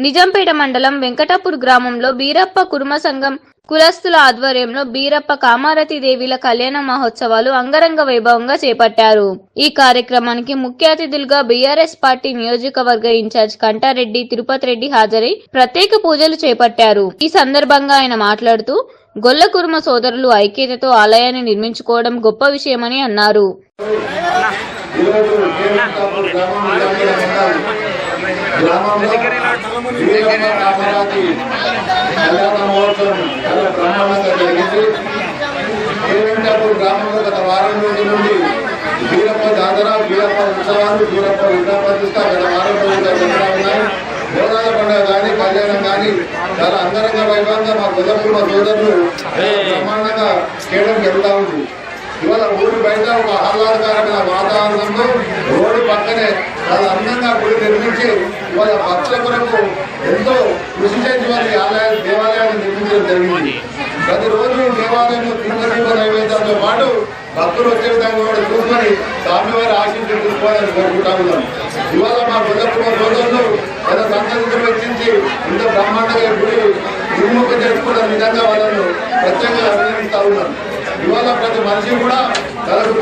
నిజాంపేట మండలం వెంకటాపూర్ గ్రామంలో బీరప్ప కుర్మ సంఘం కులస్తుల ఆధ్వర్యంలో బీరప్ప కామారతి దేవిల కళ్యాణ మహోత్సవాలు అంగరంగ వైభవంగా చేపట్టారు ఈ కార్యక్రమానికి ముఖ్య అతిథులుగా బీఆర్ఎస్ పార్టీ నియోజకవర్గ ఇన్ఛార్జ్ కంటారెడ్డి తిరుపతి రెడ్డి హాజరై ప్రత్యేక పూజలు చేపట్టారు ఈ సందర్భంగా ఆయన మాట్లాడుతూ గొల్ల కుర్మ సోదరులు ఐక్యతతో ఆలయాన్ని నిర్మించుకోవడం గొప్ప విషయమని అన్నారు గ్రామంలో వీరమ్మ కళ్యాణ మహోత్సవం చాలా బ్రహ్మాండంగా జరిగింది దేవతాపూర్ గ్రామంలో గత వారం రోజుల నుండి వీరప్ప జాతర వీరప్ప ఉత్సవాలు వీరప్ప విగ్రహ ప్రతిష్ట గత వారం రోజులుగా జరుగుతూ ఉన్నాయి బోనాల పండుగ కానీ కళ్యాణం కానీ చాలా అంగరంగ వైభవంగా మా కుదరకున్న సోదరులు బ్రహ్మాండంగా చేయడం జరుగుతూ ఉంది ఇవాళ బయట ఒక ఆహ్లాదకరమైన వాతావరణంలో రోడ్డు పక్కనే చాలా అందంగా గుడి నిర్మించి వాళ్ళ భక్తుల కొరకు ఎంతో కృషి చేసి వారి ఆలయ దేవాలయాన్ని నిర్మించడం జరిగింది. ప్రతిరోజు దేవాలయంలో తిరుమల నైవేద్యంతో పాటు భక్తులు వచ్చే విధంగా కూడా చూసుకొని స్వామివారి ఆశీస్సులు తీసుకోవాలని కోరుకుంటా ఉన్నాం ఇవాళ మా బుద్ధపుర సోదరులు గత సంతతిని వెచ్చించి ఇంత బ్రహ్మాండంగా గుడి నిర్ముఖ చేసుకున్న విధంగా వాళ్ళను ప్రత్యేకంగా అభినందిస్తా ఉన్నాను ఇవాళ ప్రతి మనిషి కూడా తనకు